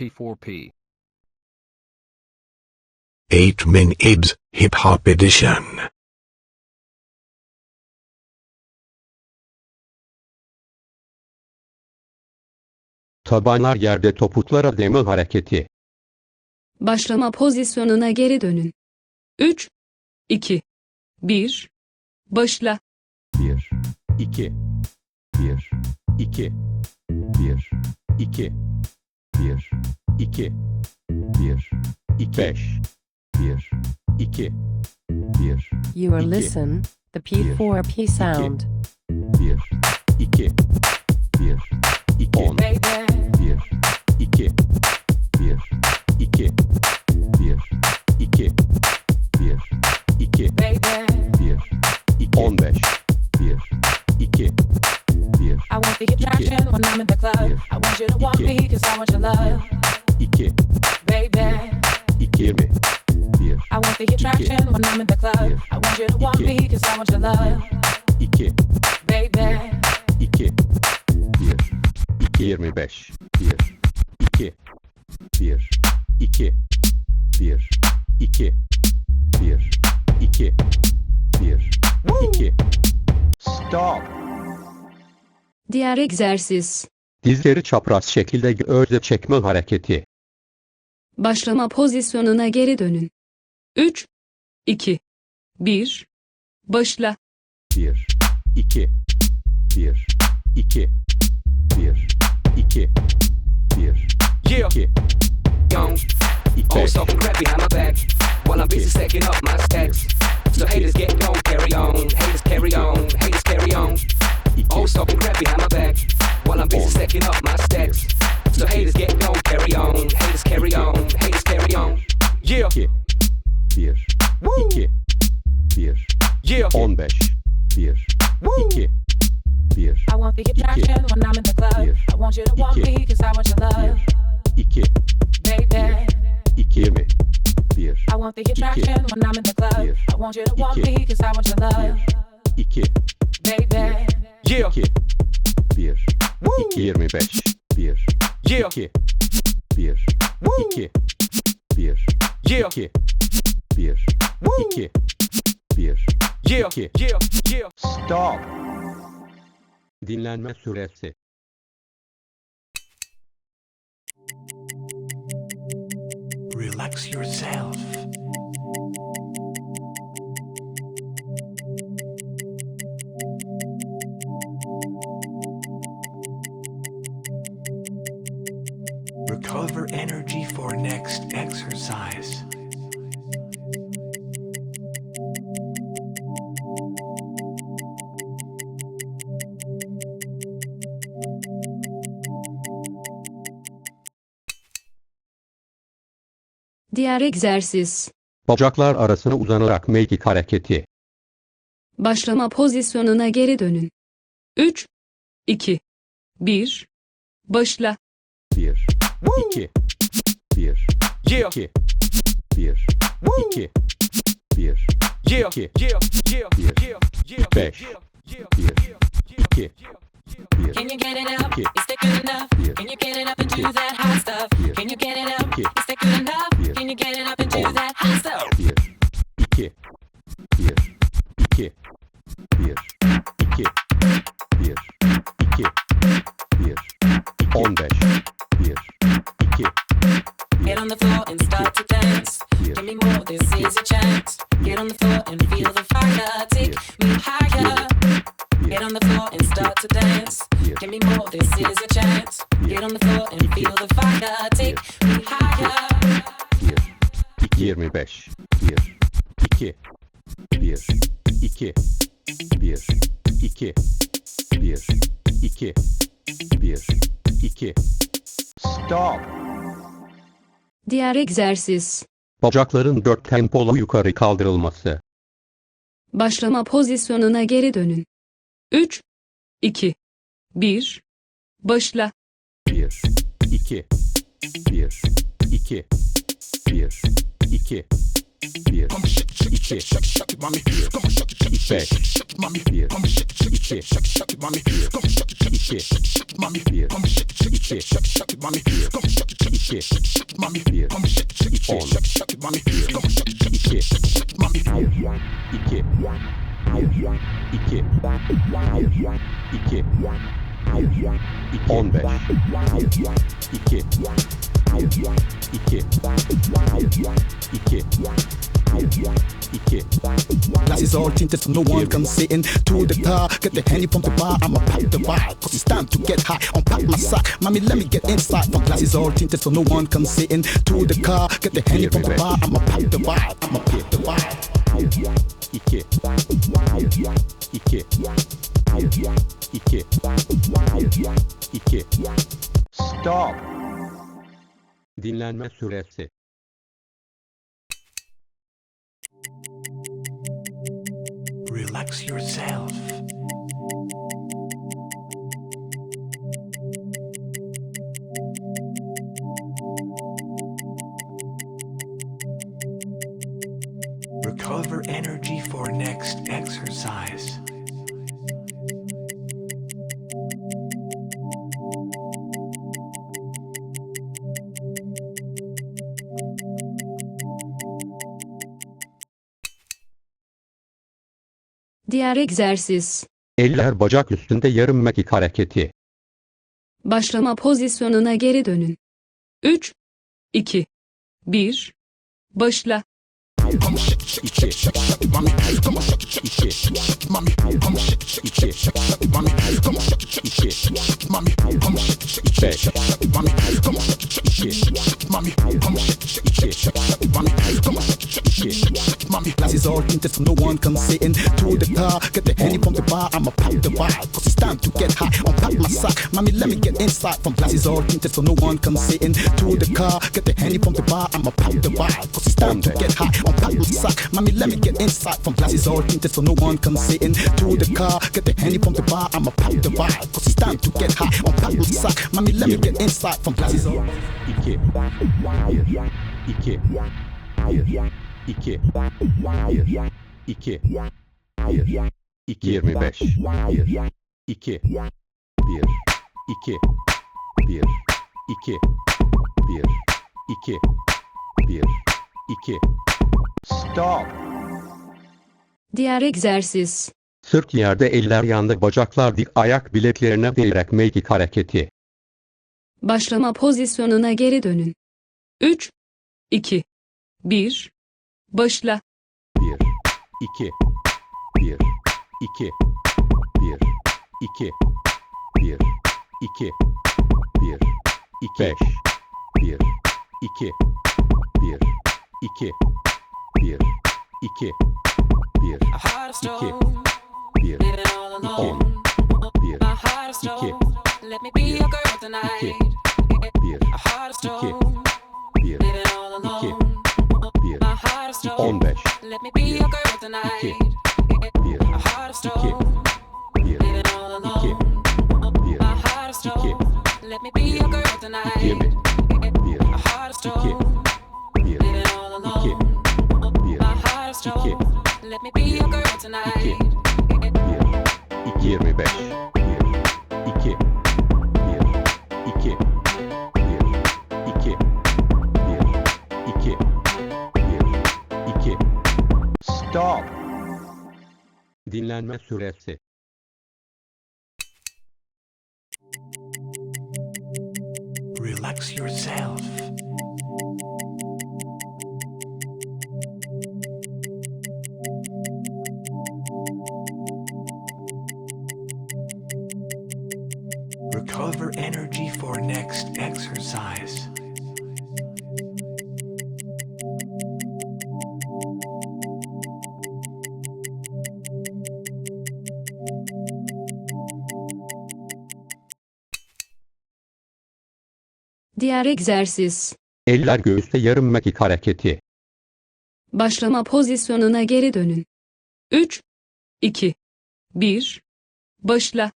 P4P. 8 Min Ibs Hip Hop Edition. Tabanlar yerde topuklara deme hareketi. Başlama pozisyonuna geri dönün. 3, 2, 1, başla. 1, 2, 1, 2, 1, 2, 1, 2, 1, 2, 5, 1, 2, 1, You are İki. listen, the P4P sound. 1, 2 2 Baby. 20 1 I want the attraction when I'm in the club. I want you to want me cause I want your love. 2 Baby. 2 1 2 25 1 2 1 2 1 2 1 2 1 2 Stop. Diğer egzersiz. Dizleri çapraz şekilde göğüste çekme hareketi. Başlama pozisyonuna geri dönün. 3, 2, 1, başla. 1, 2, 1, 2, 1, 2, 1, Yeah, 2, young. 2, Always talking crap behind my back while I'm busy stacking up my stacks. So haters get gone, the attraction when I'm in the club. I want you to want me cause I want your love, 2, baby. 2, 20, 1, I want the attraction when I'm in the club. I want you to want me cause I want your love, 2, baby. yeah, 2, 1, 2, 25, 1, yeah, 2, 1, 2, 1, yeah, 2, 1, 2, 1, yeah, İki. yeah, yeah. Stop. Dinlenme süresi. Relax yourself. Recover energy for next exercise. Diğer egzersiz. Bacaklar arasına uzanarak mekik hareketi. Başlama pozisyonuna geri dönün. 3 2 1 Başla. 1 2 1 2 1 2 1 2 1 5 1 2 1 2 1 2 Bir. On. 1, 2, 1, 2, 1, 2, 1, 2, 1, 15, 1, 2, Get on the floor and start to dance. Bir. Give me more, this is a chance. Get on the floor and feel the 2. Stop. Diğer egzersiz. Bacakların dört tempolu yukarı kaldırılması. Başlama pozisyonuna geri dönün. 3, 2, 1, başla. 1, 2, 1, 2, 1, 2, Bir. İki. Bir. Beş. Bir. İki. Bir. İki. Bir. İki. İki. Bir. On. Bir. İki. Bir. İki. Bir. İki. Bir. İki. Bir. İki. On beş. Bir. İki. Bir. İki. Bir. İki. Bir. İki. Glasses all tinted so no one comes sitting to the car. Get the handy from the bar, I'ma pop the vibe. Cause it's time to get high. Unpack my sock, mommy, let me get inside. My glasses all tinted so no one comes sitting to the car. Get the handy from the bar, I'ma pop the vibe. I'ma pop the vibe. Bir, iki, bir, iki, bir, iki, bir, iki. Stop. Dinlenme süresi. Yourself. Recover energy for next exercise. Diğer egzersiz. Eller bacak üstünde yarım mekik hareketi. Başlama pozisyonuna geri dönün. 3, 2, 1, başla. Beş, Mommy, life is all tinted so no one can sit in. To the car, get the handy from the bar. I'ma pop the bar, cause it's time to get high. Unpack my sock, mommy, let me get inside. From glasses all tinted so no one can sit in. To the car, get the handy from the bar. I'ma pop the bar, cause it's time to get high. Unpack my sock, mommy, let me get inside. From glasses all tinted so no one can sit in. To the car, get the handy from the bar. I'ma pop the bar, cause it's time to get high. Unpack my sock, mommy, let me get inside. From glass is all. Ike. Ike. Ike. 2 1 2 1 2 25 1 2 1 2 1 2 1 2 1 2 Stop. Diğer egzersiz. Sırt yerde eller yanda bacaklar dik ayak bileklerine değerek mekik hareketi. Başlama pozisyonuna geri dönün. 3 2 1 Başla. 1 2 1 2 1 2 1 2 1 2 5 1 2 1 2 1 2 1 2 1 2 1 2 Let me be your girl tonight. 1 2 1 2 15 Let me be your girl tonight. A heart of stone. Living all alone. A heart of stone. Let me be your girl tonight. A heart of stone. Living all alone. A heart of stone. Let me be your girl tonight. İkiye mi beş? Dinlenme süresi. Relax yourself. Recover energy for next exercise. Diğer egzersiz. Eller göğüste yarım mekik hareketi. Başlama pozisyonuna geri dönün. 3, 2, 1, başla.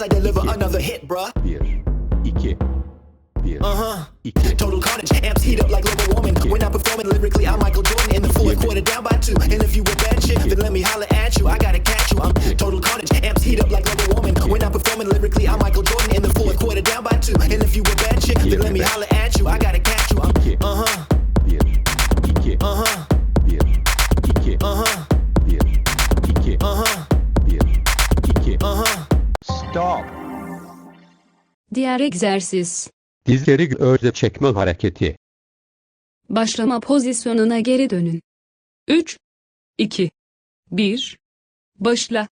As I deliver another hit, bruh. 1 2 1 Uh huh. 2 Total carnage, amps heat up like global warming. When I'm performing lyrically, I'm Michael Jordan in the fourth quarter, down by two. And if Diğer egzersiz. Dizleri önce çekme hareketi. Başlama pozisyonuna geri dönün. 3, 2, 1. Başla.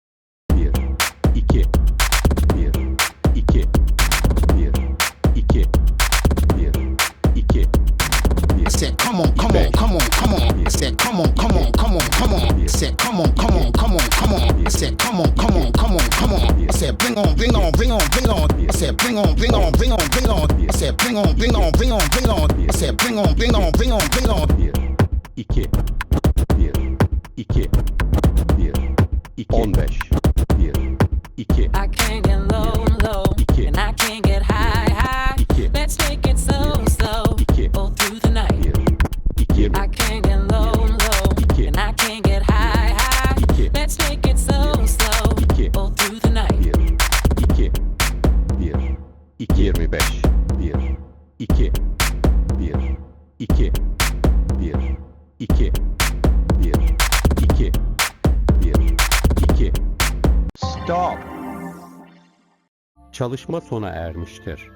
Bring on, bring on, bring on, bring on. I said, bring on, bring on, bring on, bring on. I said, bring on, bring on, bring on, bring on. 1 2 1 2 1 2 15 1 2 25 1 2 1 2 1 2 1 2 1 2 Stop. Çalışma sona ermiştir.